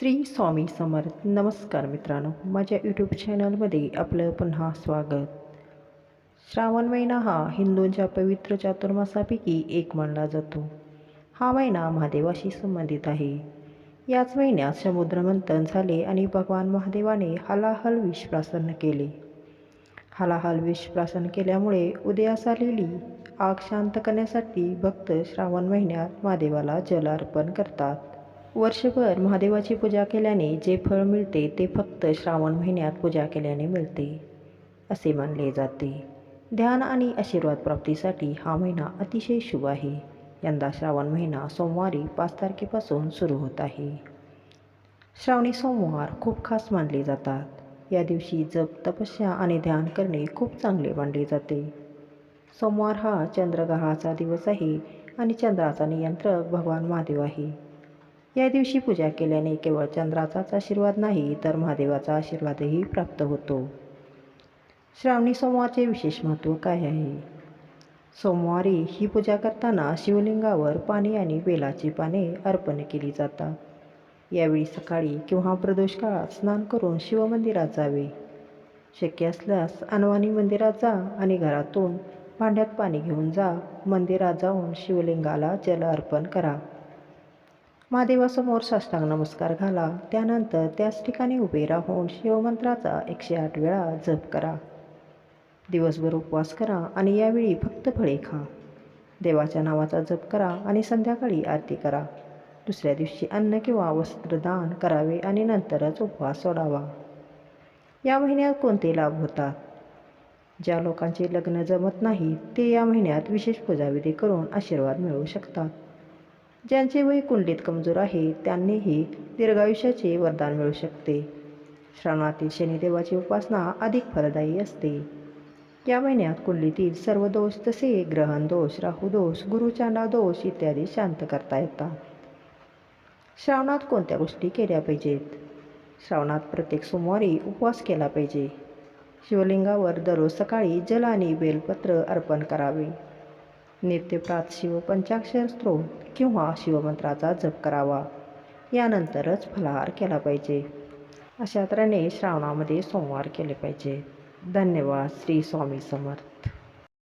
श्री स्वामी समर्थ. नमस्कार मित्रांनो. माझ्या यूट्यूब चॅनलमध्ये आपलं पुन्हा स्वागत. श्रावण महिना हा हिंदूंच्या पवित्र चातुर्मासापैकी एक मानला जातो. हा महिना महादेवाशी संबंधित आहे. याच महिन्यात समुद्रमंथन झाले आणि भगवान महादेवाने हलाहल विष प्रसन्न केले. हलाहल विष प्रसन्न केल्यामुळे उदयास आलेली आग शांत करण्यासाठी भक्त श्रावण महिन्यात महादेवाला जल अर्पण करतात. वर्षभर महादेवाची पूजा केल्याने जे फळ मिळते ते फक्त श्रावण महिन्यात पूजा केल्याने मिळते असे मानले जाते. ध्यान आणि आशीर्वाद प्राप्तीसाठी हा महिना अतिशय शुभ आहे. यंदा श्रावण महिना सोमवारी पाच तारखेपासून सुरू होत आहे. श्रावणी सोमवार खूप खास मानले जातात. या दिवशी जप तपस्या आणि ध्यान करणे खूप चांगले मानले जाते. सोमवार हा चंद्रग्रहाचा दिवस आहे आणि चंद्राचा नियंत्रक भगवान महादेव आहे. या दिवशी पूजा केल्याने केवळ चंद्राचाच आशीर्वाद नाही तर महादेवाचा आशीर्वादही प्राप्त होतो. श्रावणी सोमवारचे विशेष महत्त्व काय आहे? सोमवारी ही पूजा करताना शिवलिंगावर पाणी आणि बेलाची पाने अर्पण केली जातात. यावेळी सकाळी किंवा प्रदोष काळात स्नान करून शिवमंदिरात जावे. शक्य असल्यास अनवानी मंदिरात जा आणि घरातून भांड्यात पाणी घेऊन जा. मंदिरात जाऊन शिवलिंगाला जल अर्पण करा. महादेवासमोर साष्टांग नमस्कार घाला. त्यानंतर त्याच ठिकाणी उभे राहून शिवमंत्राचा एकशे आठ वेळा जप करा. दिवसभर उपवास करा आणि यावेळी फक्त फळे खा. देवाच्या नावाचा जप करा आणि संध्याकाळी आरती करा. दुसऱ्या दिवशी अन्न किंवा वस्त्रदान करावे आणि नंतरच उपवास सोडावा. या महिन्यात कोणते लाभ होतात? ज्या लोकांचे लग्न जमत नाही ते या महिन्यात विशेष पूजाविधी करून आशीर्वाद मिळवू शकतात. ज्यांचे वय कुंडीत कमजोर आहे त्यांनीही दीर्घायुष्याचे वरदान मिळू शकते. श्रावणातील शनिदेवाची उपासना अधिक फलदायी असते. या महिन्यात कुंडलीतील सर्व दोष तसे ग्रहण दोष राहुदोष गुरुचांडा दोष इत्यादी शांत करता येतात. श्रावणात कोणत्या गोष्टी केल्या पाहिजेत? श्रावणात प्रत्येक सोमवारी उपवास केला पाहिजे. शिवलिंगावर दररोज सकाळी जल आणि बेलपत्र अर्पण करावे. नित्यप्रात शिवपंचाक्षर स्त्रोत किंवा शिवमंत्राचा जप करावा. यानंतरच फलाहार केला पाहिजे. अशा तऱ्हेने श्रावणामध्ये सोमवार केले पाहिजे. धन्यवाद श्री स्वामी समर्थ.